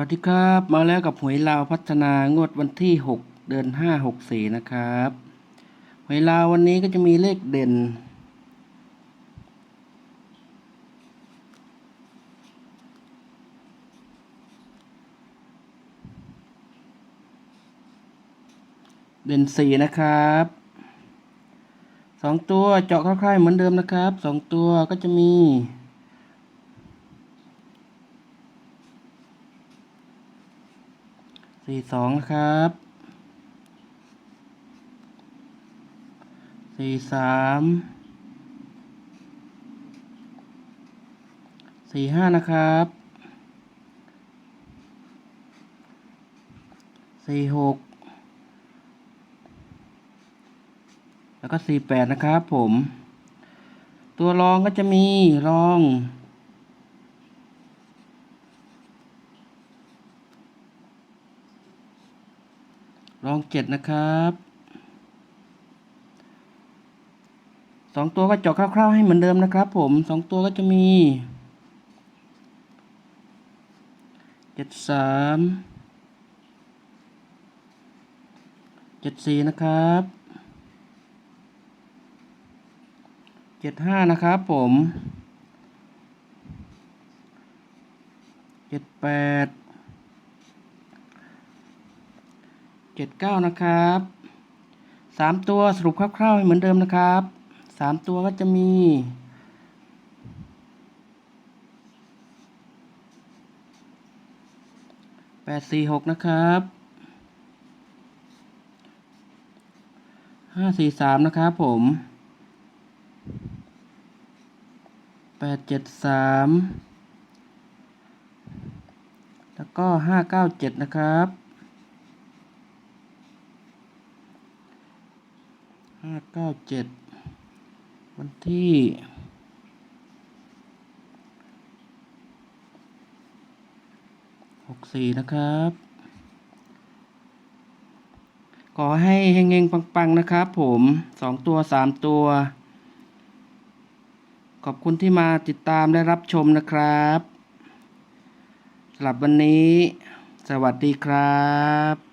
วัสดีครับ มาแล้วกับหวยลาวพัฒนางวดวันที่ 6 เดือน5 6 4 นะครับหวยลาววันนี้ก็จะมีเลขเด่น เด่นสี่นะครับสองตัวเจาะคร่ายๆเหมือนเดิมนะครับสองตัวก็จะมี สี่สองนะครับสี่สามสี่ห้านะครับสี่หกแล้วก็สี่แปดนะครับผม ตัวรองก็จะมีรอง รองเจ็ดนะครับสองตัวก็เจาะคร่าวๆให้เหมือนเดิมนะครับผมสองตัวก็จะมีเจ็ดสามเจ็ดสี่นะครับเจ็ดห้านะครับผมเจ็ดแปด เจ็ดเก้านะครับสามตัวสรุปคร่าวๆเหมือนเดิมนะครับสามตัวก็จะมีแปดสี่หกนะครับห้าสี่สามนะครับผมแปดเจ็ดสามแล้วก็ห้าเก้าเจ็ดนะครับ ห้าเก้าเจ็ดวันที่หกสี่นะครับ ขอให้เฮงๆ ปัง ๆ นะครับผมสองตัวสามตัว ขอบคุณที่มาติดตามและรับชมนะครับสำหรับวันนี้ สวัสดีครับ